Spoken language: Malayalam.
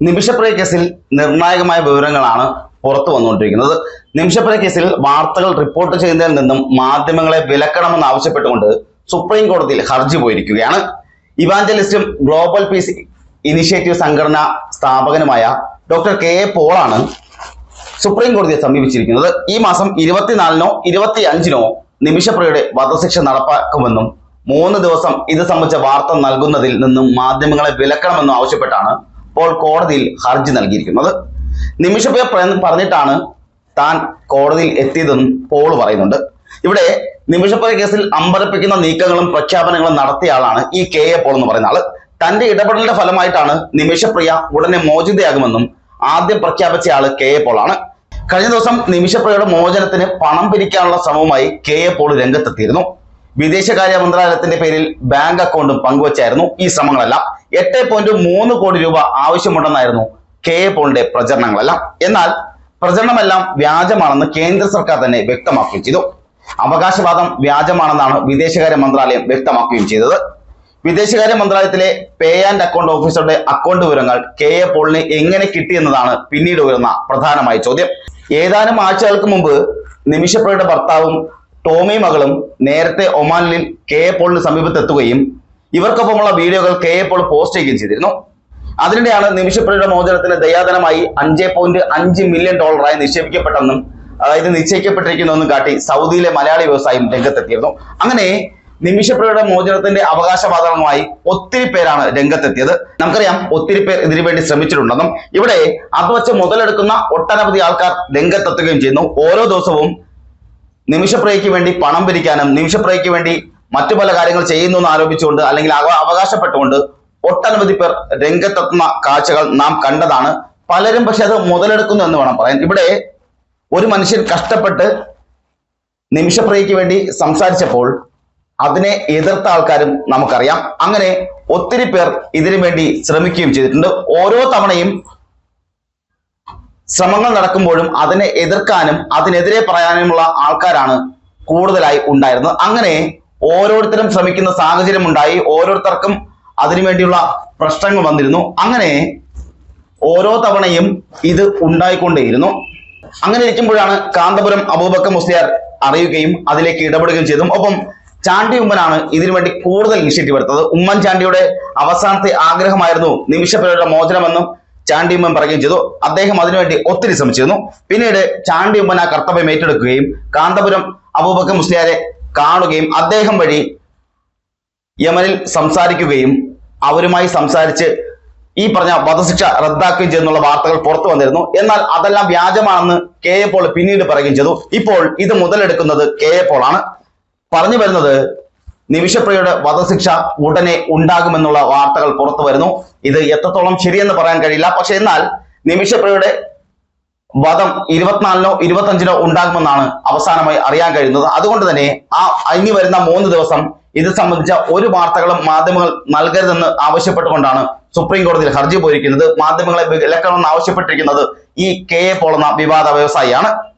നിമിഷപ്രിയ കേസിൽ നിർണായകമായ വിവരങ്ങളാണ് പുറത്തു വന്നുകൊണ്ടിരിക്കുന്നത്. നിമിഷപ്രിയ കേസിൽ വാർത്തകൾ റിപ്പോർട്ട് ചെയ്യുന്നതിൽ നിന്നും മാധ്യമങ്ങളെ വിലക്കണമെന്ന് ആവശ്യപ്പെട്ടുകൊണ്ട് സുപ്രീം കോടതിയിൽ ഹർജി പോയിരിക്കുകയാണ്. ഇവാഞ്ചലിസ്റ്റും ഗ്ലോബൽ പീസ് ഇനിഷ്യേറ്റീവ് സംഘടന സ്ഥാപകനുമായ ഡോക്ടർ കെ എ പോളാണ് സുപ്രീം കോടതിയെ സമീപിച്ചിരിക്കുന്നത്. ഈ മാസം ഇരുപത്തിനാലിനോ ഇരുപത്തി അഞ്ചിനോ നിമിഷപ്രിയയുടെ വധശിക്ഷ നടപ്പാക്കുമെന്നും മൂന്ന് ദിവസം ഇത് സംബന്ധിച്ച വാർത്ത നൽകുന്നതിൽ നിന്നും മാധ്യമങ്ങളെ വിലക്കണമെന്നും ആവശ്യപ്പെട്ടാണ് ഇപ്പോൾ കോടതിയിൽ ഹർജി നൽകിയിരിക്കുന്നത്. നിമിഷപ്രിയ പ്ര- പറഞ്ഞിട്ടാണ് താൻ കോടതിയിൽ എത്തിയതെന്നും പോൾ പറയുന്നുണ്ട്. ഇവിടെ നിമിഷപ്രിയ കേസിൽ അമ്പരപ്പിക്കുന്ന നീക്കങ്ങളും പ്രഖ്യാപനങ്ങളും നടത്തിയ ആളാണ് ഈ കെ എ പോൾ എന്ന് പറയുന്ന ആൾ. തന്റെ ഇടപെടലിന്റെ ഫലമായിട്ടാണ് നിമിഷപ്രിയ ഉടനെ മോചിതയാകുമെന്നും ആദ്യം പ്രഖ്യാപിച്ച ആൾ കെ എ പോൾ ആണ്. കഴിഞ്ഞ ദിവസം നിമിഷപ്രിയയുടെ മോചനത്തിന് പണം പിരിക്കാനുള്ള ശ്രമവുമായി കെ എ പോൾ രംഗത്തെത്തിയിരുന്നു. വിദേശകാര്യ മന്ത്രാലയത്തിന്റെ പേരിൽ ബാങ്ക് അക്കൗണ്ടും പങ്കുവച്ചായിരുന്നു ഈ ശ്രമങ്ങളെല്ലാം. എട്ട് പോയിന്റ് മൂന്ന് കോടി രൂപ ആവശ്യമുണ്ടെന്നായിരുന്നു കെ എ പോളിന്റെ പ്രചരണങ്ങളെല്ലാം. എന്നാൽ പ്രചരണമെല്ലാം വ്യാജമാണെന്ന് കേന്ദ്ര സർക്കാർ തന്നെ വ്യക്തമാക്കുകയും ചെയ്തു. അവകാശവാദം വ്യാജമാണെന്നാണ് വിദേശകാര്യ മന്ത്രാലയം വ്യക്തമാക്കുകയും ചെയ്തത്. വിദേശകാര്യ മന്ത്രാലയത്തിലെ പേ ആൻഡ് അക്കൗണ്ട് ഓഫീസറുടെ അക്കൗണ്ട് വിവരങ്ങൾ കെ എ പോളിന് എങ്ങനെ കിട്ടിയെന്നതാണ് പിന്നീട് ഉയർന്ന പ്രധാനമായ ചോദ്യം. ഏതാനും ആഴ്ചകൾക്ക് മുമ്പ് നിമിഷപ്പുഴയുടെ ഭർത്താവും ടോമി മകളും നേരത്തെ ഒമാനിൽ കെ എ പോളിന് സമീപത്തെത്തുകയും ഇവർക്കൊപ്പമുള്ള വീഡിയോകൾ കെ എ പോൾ പോസ്റ്റ് ചെയ്യുകയും ചെയ്തിരുന്നു. അതിനിടെയാണ് നിമിഷപ്രിയയുടെ മോചനത്തിന് ദയാധനമായി അഞ്ച് പോയിന്റ് അഞ്ച് മില്യൺ ഡോളറായി നിക്ഷേപിക്കപ്പെട്ടെന്നും അതായത് നിശ്ചയിക്കപ്പെട്ടിരിക്കുന്നുവെന്നും കാട്ടി സൗദിയിലെ മലയാളി വ്യവസായം രംഗത്തെത്തിയിരുന്നു. അങ്ങനെ നിമിഷപ്രിയയുടെ മോചനത്തിന്റെ അവകാശവാദങ്ങളുമായി ഒത്തിരി പേരാണ് രംഗത്തെത്തിയത്. നമുക്കറിയാം ഒത്തിരി പേർ ഇതിനു വേണ്ടി ശ്രമിച്ചിട്ടുണ്ടെന്നും ഇവിടെ അത് വച്ച് മുതലെടുക്കുന്ന ഒട്ടനവധി ആൾക്കാർ രംഗത്തെത്തുകയും ചെയ്യുന്നു. ഓരോ ദിവസവും നിമിഷപ്രിയയ്ക്ക് വേണ്ടി പണം പിരിക്കാനും നിമിഷപ്രിയയ്ക്ക് വേണ്ടി മറ്റു പല കാര്യങ്ങൾ ചെയ്യുന്നു എന്ന് ആരോപിച്ചുകൊണ്ട് അല്ലെങ്കിൽ അവ- അവകാശപ്പെട്ടുകൊണ്ട് ഒട്ടനവധി പേർ രംഗത്തെത്തുന്ന കാഴ്ചകൾ നാം കണ്ടതാണ്. പലരും പക്ഷെ അത് മുതലെടുക്കുന്നു എന്ന് വേണം പറയാൻ. ഇവിടെ ഒരു മനുഷ്യൻ കഷ്ടപ്പെട്ട് നിമിഷപ്രിയയ്ക്ക് വേണ്ടി സംസാരിച്ചപ്പോൾ അതിനെ എതിർത്ത ആൾക്കാരും നമുക്കറിയാം. അങ്ങനെ ഒത്തിരി പേർ ഇതിനു വേണ്ടി ശ്രമിക്കുകയും ചെയ്തിട്ടുണ്ട്. ഓരോ തവണയും ശ്രമങ്ങൾ നടക്കുമ്പോഴും അതിനെ എതിർക്കാനും അതിനെതിരെ പറയാനുമുള്ള ആൾക്കാരാണ് കൂടുതലായി ഉണ്ടായിരുന്നത്. അങ്ങനെ ഓരോരുത്തരും ശ്രമിക്കുന്ന സാഹചര്യം ഉണ്ടായി. ഓരോരുത്തർക്കും അതിനുവേണ്ടിയുള്ള പ്രശ്നങ്ങൾ വന്നിരുന്നു. അങ്ങനെ ഓരോ തവണയും ഇത് ഉണ്ടായിക്കൊണ്ടേയിരുന്നു. അങ്ങനെ ഇരിക്കുമ്പോഴാണ് കാന്തപുരം അബൂബക്കർ മുസ്ലിയാർ അറിയുകയും അതിലേക്ക് ഇടപെടുകയും ചെയ്തു ഒപ്പം ചാണ്ടി ഉമ്മനാണ് ഇതിനു വേണ്ടി കൂടുതൽ ഇനിഷ്യേറ്റീവ് എടുത്തത്. ഉമ്മൻചാണ്ടിയുടെ അവസാനത്തെ ആഗ്രഹമായിരുന്നു നിമിഷപ്രിയയുടെ മോചനമെന്നും ചാണ്ടി ഉമ്മൻ പറയുകയും ചെയ്തു. അദ്ദേഹം അതിനുവേണ്ടി ഒത്തിരി ശ്രമിച്ചിരുന്നു. പിന്നീട് ചാണ്ടി ഉമ്മൻ ആ കർത്തവ്യം ഏറ്റെടുക്കുകയും കാന്തപുരം അബൂബക്കർ മുസ്ലിയാരെ കാണുകയും അദ്ദേഹം വഴി യമനിൽ സംസാരിക്കുകയും അവരുമായി സംസാരിച്ച് ഈ പറഞ്ഞ വധശിക്ഷ റദ്ദാക്കുകയും ചെയ്യുന്നുള്ള വാർത്തകൾ പുറത്തു വന്നിരുന്നു. എന്നാൽ അതെല്ലാം വ്യാജമാണെന്ന് കെ എ പോൾ പിന്നീട് പറയുകയും ചെയ്തു. ഇപ്പോൾ ഇത് മുതലെടുക്കുന്നത് കെ എ പോൾ ആണ്. പറഞ്ഞു വരുന്നത് നിമിഷപ്രിയയുടെ വധശിക്ഷ ഉടനെ ഉണ്ടാകുമെന്നുള്ള വാർത്തകൾ പുറത്തു വരുന്നു. ഇത് എത്രത്തോളം ശരിയെന്ന് പറയാൻ കഴിയില്ല. പക്ഷെ എന്നാൽ നിമിഷപ്രിയയുടെ വധം ഇരുപത്തിനാലിനോ ഇരുപത്തഞ്ചിനോ ഉണ്ടാകുമെന്നാണ് അവസാനമായി അറിയാൻ കഴിയുന്നത്. അതുകൊണ്ട് തന്നെ ആ ഇനി വരുന്ന മൂന്ന് ദിവസം ഇത് സംബന്ധിച്ച ഒരു വാർത്തകളും മാധ്യമങ്ങൾ നൽകരുതെന്ന് ആവശ്യപ്പെട്ടുകൊണ്ടാണ് സുപ്രീം കോടതിയിൽ ഹർജി പോയിരിക്കുന്നത്. മാധ്യമങ്ങളെ വിലക്കണമെന്ന് ആവശ്യപ്പെട്ടിരിക്കുന്നത് ഈ കെ എ പോൾ എന്ന വിവാദ വ്യവസായിയാണ്.